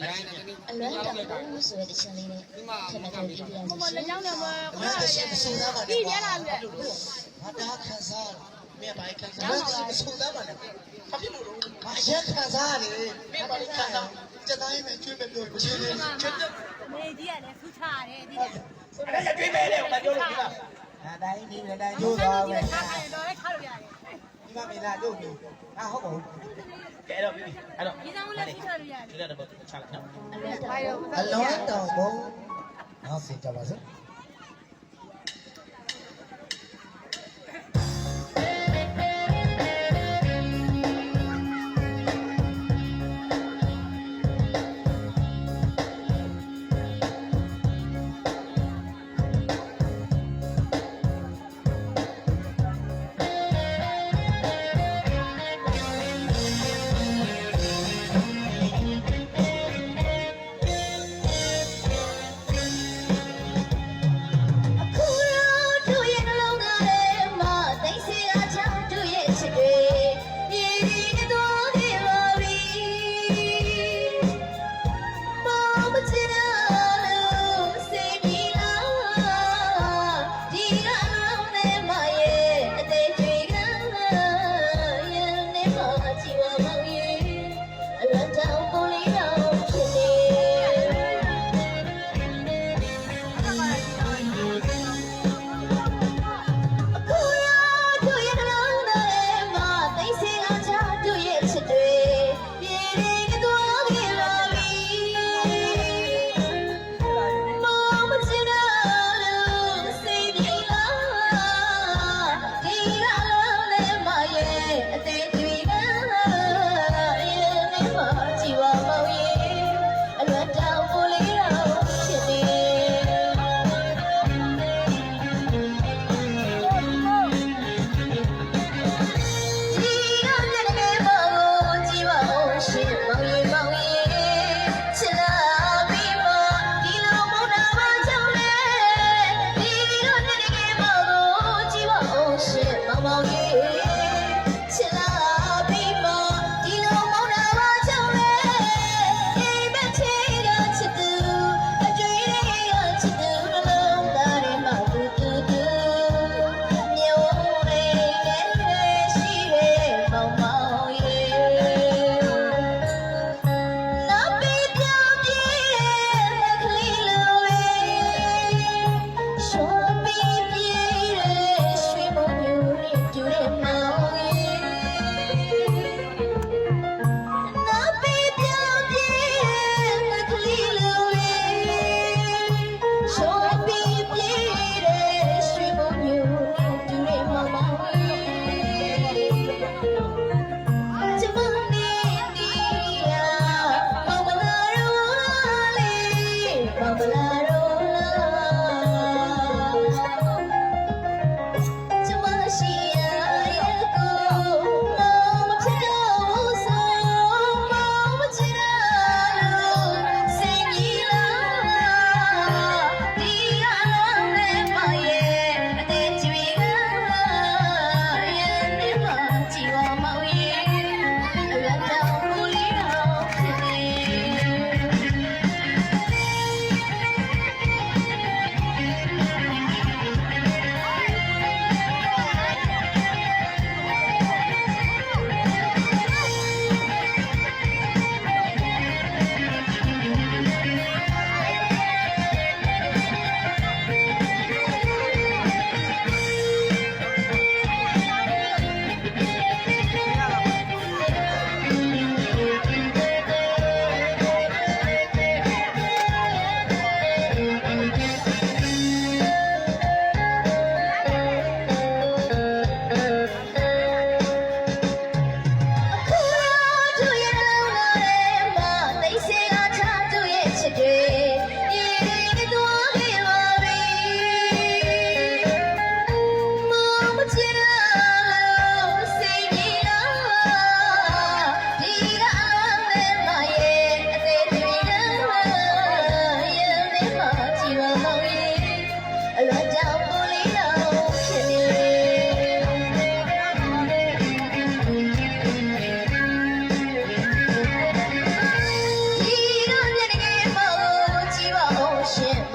အရိုင်းနဲ့တနည်းအလွမ်းတောင်ဘူးဆိုတဲ့တချင်လေးနဲ့ထပ်မထုတ်ပြီးပြရမယ်မလက်ကြောင်းနဲ့မငါတရှိမဆိုးသားပါနဲ့ပြီးပြန်လာပြီငါတာခံစားမင်းဘာခံစားလဲငါမဆိုးသားပါနဲ့ဘာဖြစ်လို့လဲငါရက်ခံစားရတယ်မင်းဘာခံစားစက်တိုင်းမဲ့ကျွေးမဲ့ပြောချင်းလေးချက်ချက်နေကြီးကလည်းဖူးချရတယ်ဒီကအဲ့ဒါကျွေးမဲ့လေမပြောလို့ဒီကဒါတိုင်းဒီလည်းတိုင်းကျိုးသွားပဲ ဒီမှာမင်းလာကျုပ်ပြီငါဟုတ်ပါဘူးကဲတော့ပြီအဲ့တော့ဒီဆောင်လည်းဖူးချလို့ရတယ်ဒီလည်းတော့ချလိုက်တော့အလွမ်းတောင်အလုံးတောင်ဘုံနောက်စင်ကြပါစို့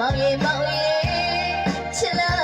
မောင်ရေမောင်ရေချစ်လာ